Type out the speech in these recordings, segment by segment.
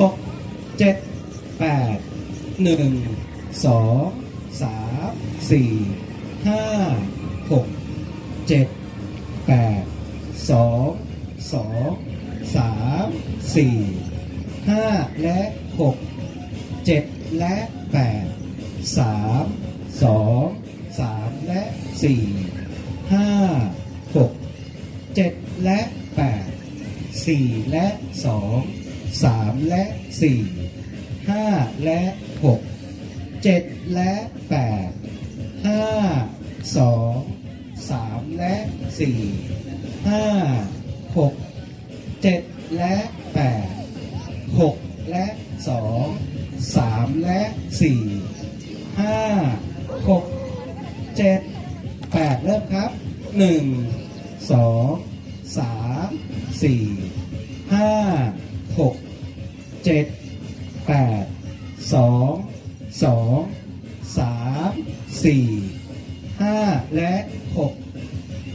หกเจ็ดแปดหนึ่งสองสามสี่ห้าหกเจ็ดแปดสองสองสามสี่ห้าและหกเจ็ดและแปดสามสองสามและสี่ห้าหกเจ็ดและแปดสี่และสอง สามและสี่ห้าและหกเจ็ดและแปดห้าสองสามและสี่ห้าหกเจ็ดและแปดหกและสองสามและสี่ห้าหกเจ็ดแปดเริ่มครับหนึ่งสองสามสี่ หกเจ็ดแปดสองสองสามสี่ห้าและหก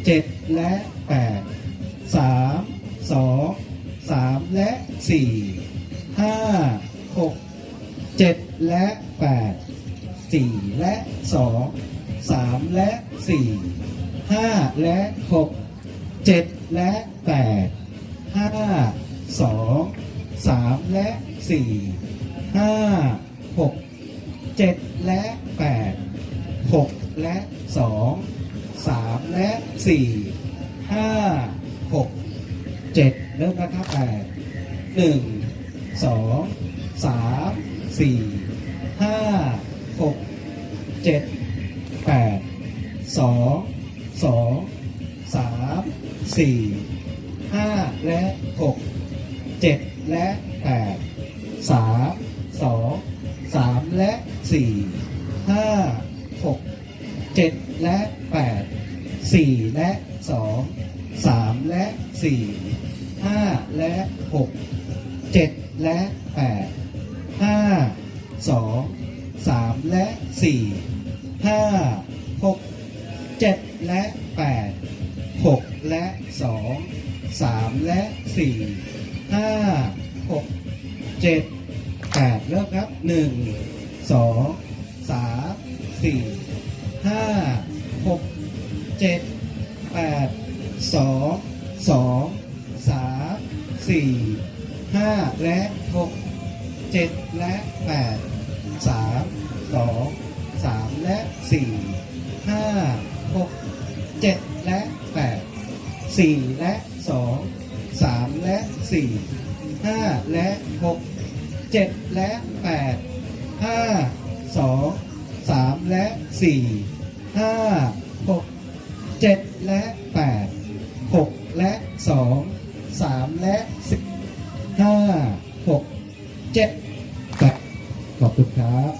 เจ็ดและแปดสามสองสามและสี่ห้าหกเจ็ดและแปดสี่และสองสามและสี่ห้าและหกเจ็ดและแปดห้าสอง และสี่ห้าหกเจ็ดและแปดหกและสองสามและสี่ห้าหกเจ็ดเริ่มนะครับแปดหนึ่งสองสามสี่ห้าหกเจ็ดแปดสองสองสามสี่ห้าและหกเจ็ดและ แปดสามสองสามและสี่ห้าหกเจ็ดและแปดสี่และสองสามและสี่ห้าและหกเจ็ดและแปดห้าสองสามและสี่ห้าหกเจ็ดและแปดหกและสองสามและสี่ห้าหก เจ็ดแปดเริ่มครับหนึ่งสองสามสี่ห้าหกเจ็ดแปดสองสองสามสี่ห้าและหกเจ็ดและแปดสามสองสามและสี่ห้าหกเจ็ดและแปดสี่และสองสามและสี่ห้าและหก เจ็ดและแปดห้าสองสามและสี่ห้าหกเจ็ดและแปดหกและสองสามและสี่ห้าหกเจ็ดแปดขอบคุณครับ